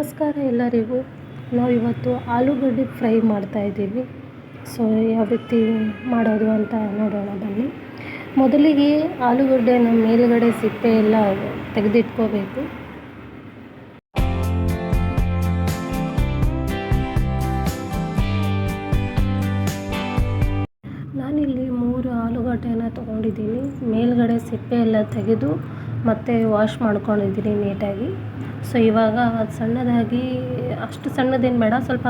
Hi ಎಲ್ಲರಿಗೂ. ನಾವು ಇವತ್ತು ಆಲೂಗಡ್ಡೆ ಫ್ರೈ ಮಾಡ್ತಾಯಿದ್ದೀವಿ ಸೊ ಯಾವ ರೀತಿ ಮಾಡೋದು ಅಂತ ನೋಡೋಣ, ಬನ್ನಿ. ಮೊದಲಿಗೆ ಆಲೂಗಡ್ಡೆನ ಮೇಲುಗಡೆ ಸಿಪ್ಪೆ ಎಲ್ಲ ತೆಗೆದಿಟ್ಕೋಬೇಕು. ನಾನಿಲ್ಲಿ ಮೂರು ಆಲೂಗಡ್ಡೆನ ತೊಗೊಂಡಿದ್ದೀನಿ. ಮೇಲುಗಡೆ ಸಿಪ್ಪೆ ಎಲ್ಲ ತೆಗೆದು ಮತ್ತೆ ವಾಶ್ ಮಾಡ್ಕೊಂಡಿದ್ದೀನಿ ನೀಟಾಗಿ ಸೊ ಇವಾಗ ಅದು ಸಣ್ಣದಾಗಿ, ಅಷ್ಟು ಸಣ್ಣದೇನು ಬೇಡ, ಸ್ವಲ್ಪ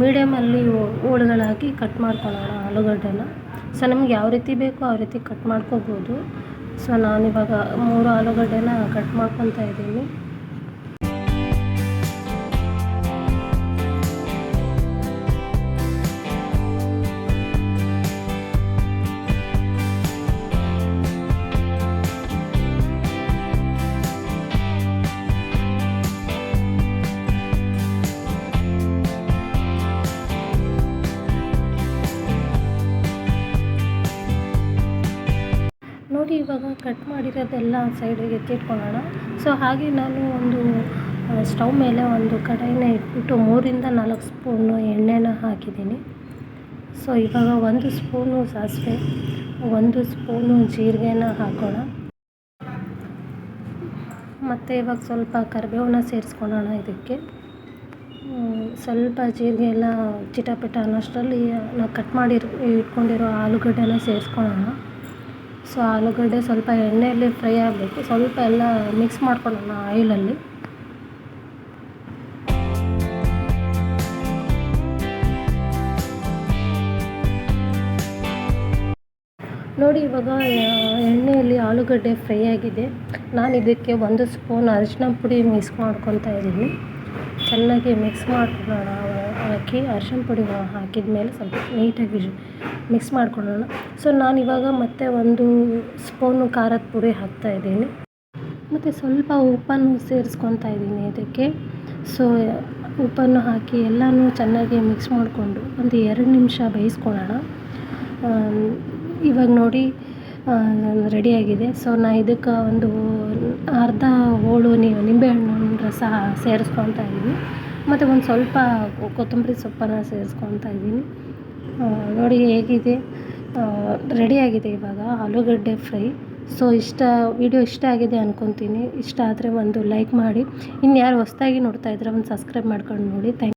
ಮೀಡಿಯಮಲ್ಲಿ ಹೋಳುಗಳಾಗಿ ಕಟ್ ಮಾಡ್ಕೊಳ್ಳೋಣ ಆಲೂಗಡ್ಡೆನ. ಸೊ ನಮ್ಗೆ ಯಾವ ರೀತಿ ಬೇಕೋ ಆ ರೀತಿ ಕಟ್ ಮಾಡ್ಕೋಬೋದು. ಸೊ ನಾನಿವಾಗ ಮೂರು ಆಲೂಗಡ್ಡೆನ ಕಟ್ ಮಾಡ್ಕೊತಾ ಇದ್ದೀನಿ. ನೋಡಿ ಇವಾಗ ಕಟ್ ಮಾಡಿರೋದೆಲ್ಲ ಸೈಡಿಗೆ ಎತ್ತಿಟ್ಕೊಳ್ಳೋಣ. ಸೊ ಹಾಗೆ ನಾನು ಒಂದು ಸ್ಟವ್ ಮೇಲೆ ಒಂದು ಕಡಾಯಿನ ಇಟ್ಬಿಟ್ಟು ಮೂರಿಂದ ನಾಲ್ಕು ಸ್ಪೂನು ಎಣ್ಣೆನ ಹಾಕಿದ್ದೀನಿ. ಸೊ ಇವಾಗ ಒಂದು ಸ್ಪೂನು ಸಾಸಿವೆ, ಒಂದು ಸ್ಪೂನು ಜೀರಿಗೆನ ಹಾಕೋಣ. ಮತ್ತು ಇವಾಗ ಸ್ವಲ್ಪ ಕರಿಬೇವನ್ನ ಸೇರಿಸ್ಕೊಳ್ಳೋಣ ಇದಕ್ಕೆ. ಸ್ವಲ್ಪ ಜೀರಿಗೆ ಎಲ್ಲ ಚಿಟಪಿಟ ಅನ್ನೋಷ್ಟರಲ್ಲಿ ನಾವು ಕಟ್ ಮಾಡಿ ಇಟ್ಕೊಂಡಿರೋ ಆಲೂಗಡ್ಡೆನ ಸೇರಿಸ್ಕೊಳ್ಳೋಣ. ಸೊ ಆಲೂಗಡ್ಡೆ ಸ್ವಲ್ಪ ಎಣ್ಣೆಯಲ್ಲಿ ಫ್ರೈ ಆಗಬೇಕು. ಸ್ವಲ್ಪ ಎಲ್ಲ ಮಿಕ್ಸ್ ಮಾಡ್ಕೊಳ್ಳೋಣ ಆಯಿಲಲ್ಲಿ. ನೋಡಿ, ಇವಾಗ ಎಣ್ಣೆಯಲ್ಲಿ ಆಲೂಗಡ್ಡೆ ಫ್ರೈ ಆಗಿದೆ. ನಾನು ಇದಕ್ಕೆ ಒಂದು ಸ್ಪೂನ್ ಅರಿಶಿನ ಪುಡಿ ಮಿಕ್ಸ್ ಮಾಡ್ಕೊತಾ ಇದ್ದೀನಿ. ಚೆನ್ನಾಗಿ ಮಿಕ್ಸ್ ಮಾಡ್ಕೊಳ್ಳೋಣ. ಹಾಕಿ ಅರಿಶಿನ ಪುಡಿ ಹಾಕಿದ ಮೇಲೆ ಸ್ವಲ್ಪ ನೀಟಾಗಿ ಮಿಕ್ಸ್ ಮಾಡ್ಕೊಳ್ಳೋಣ. ಸೊ ಇವಾಗ ಮತ್ತೆ ಒಂದು ಸ್ಪೂನು ಖಾರದ ಪುಡಿ ಹಾಕ್ತಾಯಿದ್ದೀನಿ ಮತ್ತು ಸ್ವಲ್ಪ ಉಪ್ಪನ್ನು ಸೇರಿಸ್ಕೊತಾ ಇದ್ದೀನಿ ಇದಕ್ಕೆ. ಸೊ ಉಪ್ಪನ್ನು ಹಾಕಿ ಎಲ್ಲನೂ ಚೆನ್ನಾಗಿ ಮಿಕ್ಸ್ ಮಾಡಿಕೊಂಡು ಒಂದು ಎರಡು ನಿಮಿಷ ಬೇಯಿಸ್ಕೊಳ್ಳೋಣ. ಇವಾಗ ನೋಡಿ ರೆಡಿಯಾಗಿದೆ ಸೊ ನಾ ಇದಕ್ಕೆ ಒಂದು ಅರ್ಧ ಹೋಳು ನೀವು ನಿಂಬೆಹಣ್ಣು ರಸ ಸೇರಿಸ್ಕೊತಾ ಇದ್ದೀನಿ. ಮತ್ತು ಒಂದು ಸ್ವಲ್ಪ ಕೊತ್ತಂಬರಿ ಸೊಪ್ಪನ್ನು ಸೇರಿಸ್ಕೊತಾ ಇದ್ದೀನಿ. ನೋಡಿ ಹೇಗಿದೆ. ರೆಡಿಯಾಗಿದೆ ಇವಾಗ ಆಲೂಗಡ್ಡೆ ಫ್ರೈ. ಸೊ ಇಷ್ಟ ವಿಡಿಯೋ ಇಷ್ಟ ಆಗಿದೆ ಅಂದ್ಕೊತೀನಿ ಇಷ್ಟ ಆದರೆ ಒಂದು ಲೈಕ್ ಮಾಡಿ. ಇನ್ನು ಯಾರು ಹೊಸ್ದಾಗಿ ನೋಡ್ತಾ ಇದ್ದರೆ ಒಂದು ಸಬ್ಸ್ಕ್ರೈಬ್ ಮಾಡ್ಕೊಂಡು ನೋಡಿ. ಥ್ಯಾಂಕ್